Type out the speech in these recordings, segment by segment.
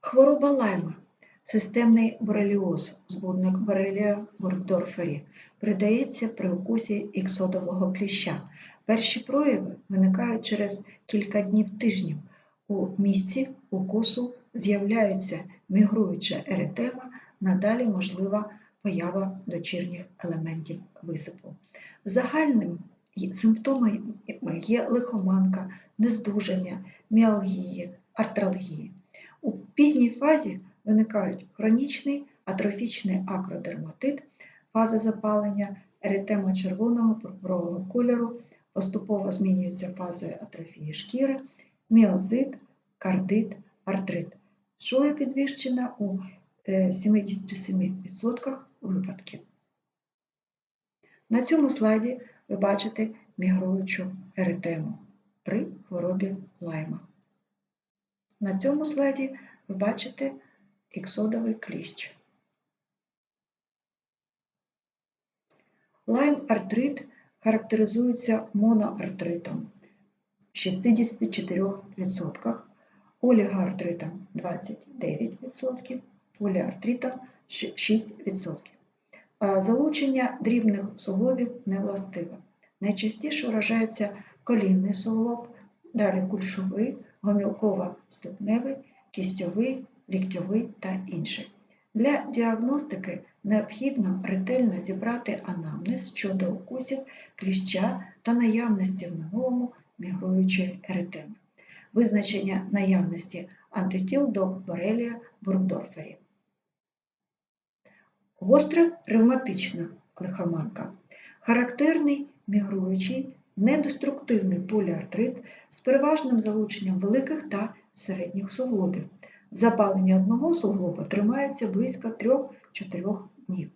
Хвороба лайма системний бореліоз, збудник борелія бургдорфері, передається при укусі іксодового кліща. Перші прояви виникають через кілька днів тижнів. У місці укусу з'являється мігруюча еретема, надалі можлива поява дочірніх елементів висипу. Загальним симптомами є лихоманка, нездужання, міалгії, артралгії. У пізній фазі виникають хронічний атрофічний акродерматит, фаза запалення, еретема червоного пурпурового кольору, поступово змінюється фазою атрофії шкіри, міозит, кардит, артрит. Шоя підвищена у е, 77% випадків. На цьому слайді ви бачите мігруючу еретему при хворобі лайма. На цьому слайді ви бачите іксодовий кліщ. Лайм-артрит характеризується моноартритом в 64%, олігоартритом 29%, поліартритом 6%. Залучення дрібних суглобів невластиве. Найчастіше вражається колінний суглоб, далі кульшовий, гомілково-ступневий, кістьовий, ліктьовий та інший. Для діагностики необхідно ретельно зібрати анамнез щодо укусів кліща та наявності в минулому мігруючої еретеми. Визначення наявності антитіл до борелія бургдорфері. Гостра ревматична лихоманка. Характерний мігруючий недеструктивний поліартрит з переважним залученням великих та середніх суглобів. Запалення одного суглоба тримається близько 3-4 днів.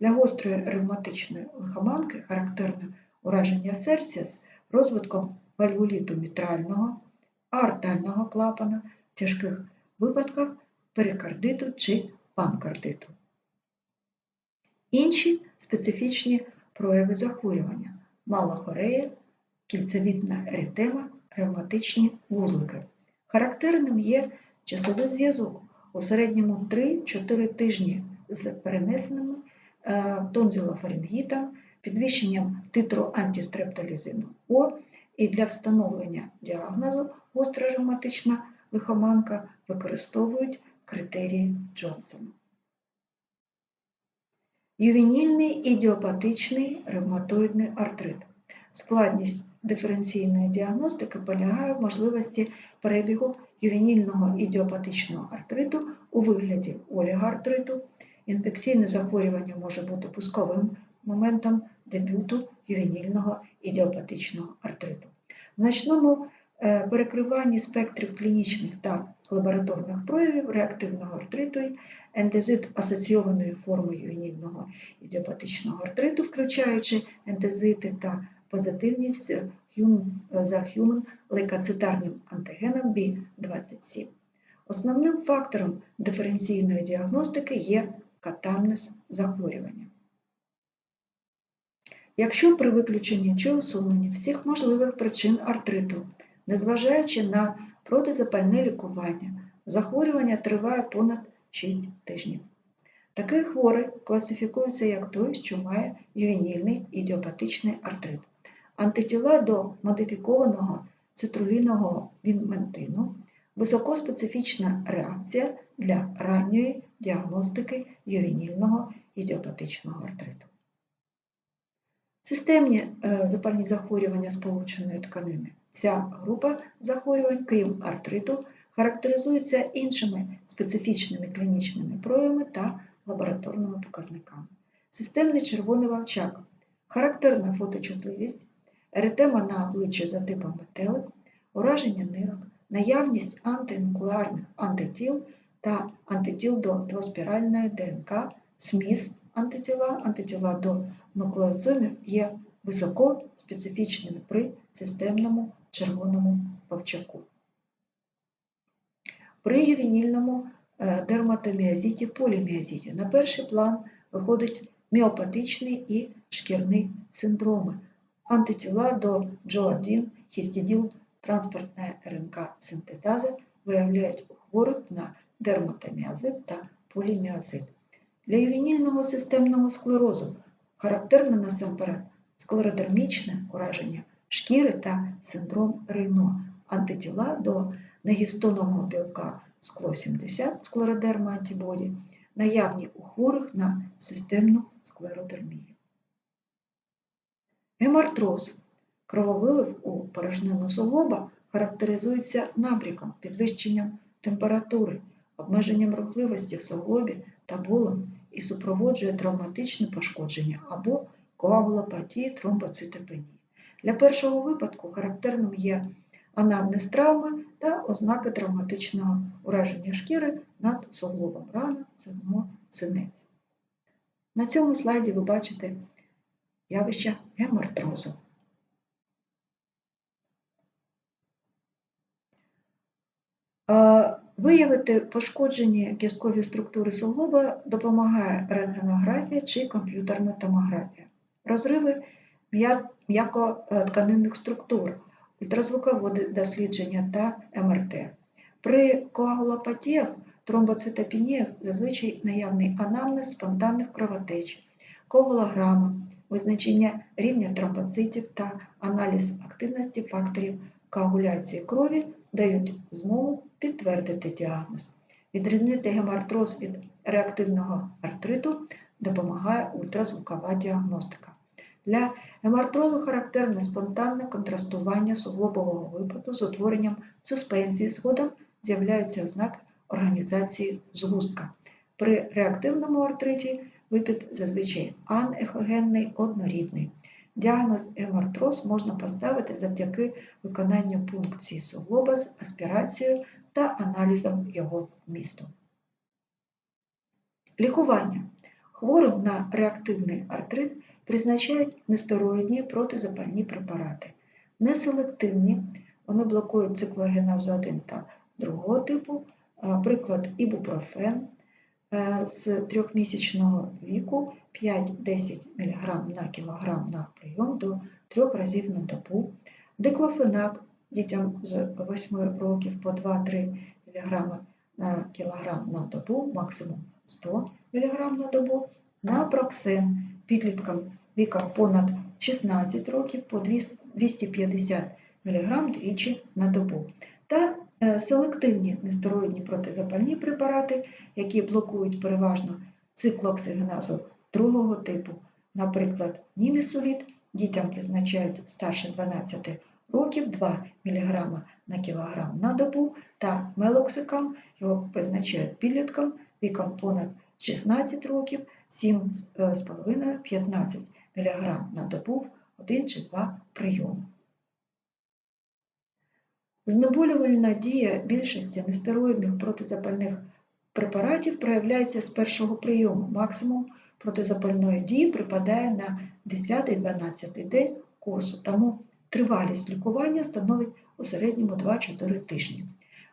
Для гострої ревматичної лихоманки характерне ураження серця з розвитком вальвуліту мітрального, аортального клапана, в тяжких випадках перикардиту чи панкардиту. Інші специфічні прояви захворювання малохорея, кільцевідна еритема, ревматичні вузлики. Характерним є часовий зв'язок у середньому 3-4 тижні з перенесеними е, тонзилофарингітом, підвищенням титру антистрептолізину О і для встановлення діагнозу гостра ревматична лихоманка використовують критерії Джонсона. Ювенільний ідіопатичний ревматоїдний артрит. Складність диференційної діагностики полягає в можливості перебігу ювенільного ідіопатичного артриту у вигляді олігартриту. Інфекційне захворювання може бути пусковим моментом дебюту ювенільного ідіопатичного артриту. В значному перекриванні спектрів клінічних та лабораторних проявів реактивного артриту ендезит асоційованої форми ювенільного ідіопатичного артриту, включаючи ендезити та позитивність за human лейкоцитарним антигеном B27. Основним фактором диференційної діагностики є катамнез захворювання. Якщо при виключенні чи усуненні всіх можливих причин артриту, незважаючи на протизапальне лікування, захворювання триває понад 6 тижнів. Такий хворий класифікується як той, що має ювенільний ідіопатичний артрит. Антитіла до модифікованого цитрулінового вінментину високоспецифічна реакція для ранньої діагностики ювенільного ідіопатичного артриту. Системні е, запальні захворювання сполученої тканини. Ця група захворювань, крім артриту, характеризується іншими специфічними клінічними проявами та лабораторними показниками. Системний червоний вовчак, характерна фоточутливість, еретема на обличчі за типом метелик, ураження нирок, наявність антинуклеарних антитіл та антитіл до двоспіральної ДНК, СМІС антитіла, антитіла до нуклеозомів є високо специфічними при системному червоному вовчаку. При ювенільному е, дерматоміазіті, поліміазіті на перший план виходить міопатичний і шкірний синдроми, антитіла до Джо1, хістиділ, транспортна РНК синтетази виявляють у хворих на дерматоміазит та поліміазит. Для ювенільного системного склерозу характерне насамперед склеродермічне ураження шкіри та синдром Рейно, антитіла до негістонного білка скло 70 склеродерма антибоді, наявні у хворих на системну склеродермію. Гемартроз крововилив у порожнину суглоба характеризується набріком, підвищенням температури, обмеженням рухливості в суглобі та болем і супроводжує травматичне пошкодження або коагулопатії тромбоцитопенії. Для першого випадку характерним є анамнез травми та ознаки травматичного ураження шкіри над суглобом рана, синець. На цьому слайді ви бачите явище гемартрозу. Виявити пошкоджені кісткові структури суглоба допомагає рентгенографія чи комп'ютерна томографія. Розриви м'я- м'якотканинних структур, ультразвукове дослідження та МРТ. При коагулопатіях, тромбоцитопеніях зазвичай наявний анамнез спонтанних кровотеч, коагулограма, визначення рівня тромбоцитів та аналіз активності факторів коагуляції крові дають змогу підтвердити діагноз. Відрізнити гемартроз від реактивного артриту допомагає ультразвукова діагностика. Для гемартрозу характерне спонтанне контрастування суглобового випаду з утворенням суспензії, згодом з'являються ознаки організації згустка. При реактивному артриті випад зазвичай анехогенний, однорідний. Діагноз гемартроз можна поставити завдяки виконанню пункції суглоба з аспірацією та аналізом його вмісту. Лікування. Хворим на реактивний артрит призначають нестероїдні протизапальні препарати. Неселективні, вони блокують циклогеназу 1 та 2 типу, приклад ібупрофен з трьохмісячного віку 5-10 мг на кілограм на прийом до 3 разів на добу, диклофенак дітям з 8 років по 2-3 мг на кілограм на добу, максимум 100 мг на добу, напроксен підліткам віком понад 16 років по 250 мг двічі на добу. Та е, селективні нестероїдні протизапальні препарати, які блокують переважно циклооксигеназу другого типу, наприклад, німісуліт дітям призначають старше 12 років 2 мг на кілограм на добу та мелоксикам його призначають підліткам віком понад 16 років 7,5-15 мг на добу 1 чи 2 прийоми. Знеболювальна дія більшості нестероїдних протизапальних препаратів проявляється з першого прийому. Максимум протизапальної дії припадає на 10-12 день курсу, тому тривалість лікування становить у середньому 2-4 тижні.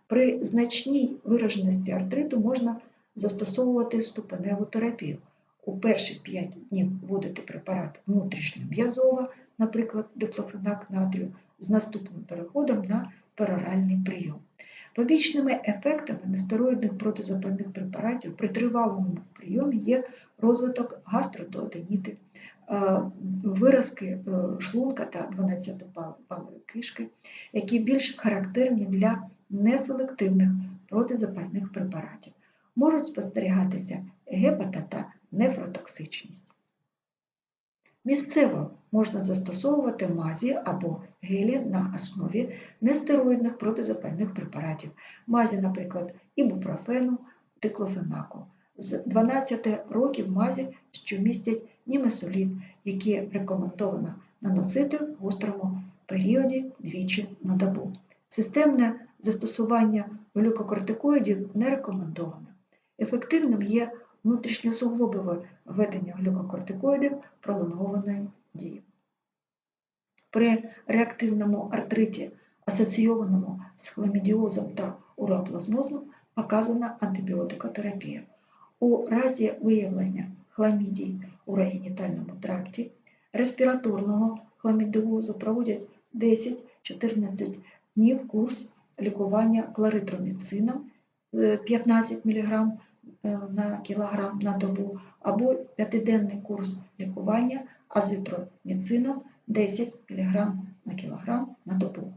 При значній вираженості артриту можна застосовувати ступеневу терапію. У перші 5 днів вводити препарат внутрішньом'язово, наприклад, диклофенак натрію, з наступним переходом на пероральний прийом. Побічними ефектами нестероїдних протизапальних препаратів при тривалому прийомі є розвиток гастродооденіти, е, виразки е, шлунка та 12-палої кишки, які більш характерні для неселективних протизапальних препаратів. Можуть спостерігатися гепата та нефротоксичність. Місцево можна застосовувати мазі або гелі на основі нестероїдних протизапальних препаратів, мазі, наприклад, ібупрофену, диклофенаку. З 12 років мазі, що містять німесолід, які рекомендовано наносити в гострому періоді двічі на добу. Системне застосування глюкокортикоїдів не рекомендоване. Ефективним є внутрішньосуглобове введення глюкокортикоїдів пролонгованої дії. При реактивному артриті, асоційованому з хламідіозом та уроплазмозом, показана антибіотикотерапія. У разі виявлення хламідій у регенітальному тракті, респіраторного хламідіозу проводять 10-14 днів курс лікування кларитроміцином е, 15 мг на кілограм на добу, або п'ятиденний курс лікування азитроміцином 10 мг на кілограм на добу.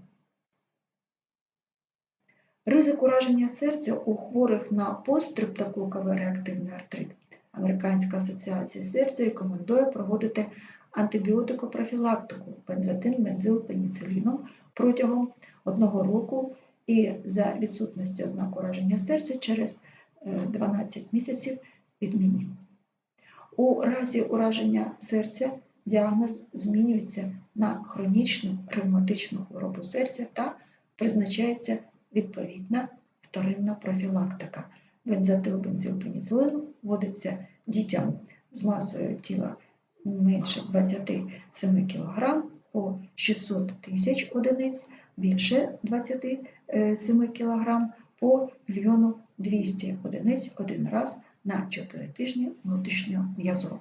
Ризик ураження серця у хворих на постстрептококовий реактивний артрит. Американська асоціація серця рекомендує проводити антибіотикопрофілактику бензотин, бензил, пеніциліном протягом одного року і за відсутності ознак ураження серця через е, 12 місяців відмінні. У разі ураження серця діагноз змінюється на хронічну ревматичну хворобу серця та призначається відповідна вторинна профілактика. Бензотилбензилпеніцилин вводиться дітям з масою тіла менше 27 кг по 600 тисяч одиниць, більше 27 кг по мільйону 200 одиниць один раз на 4 тижні внутрішньом'язово.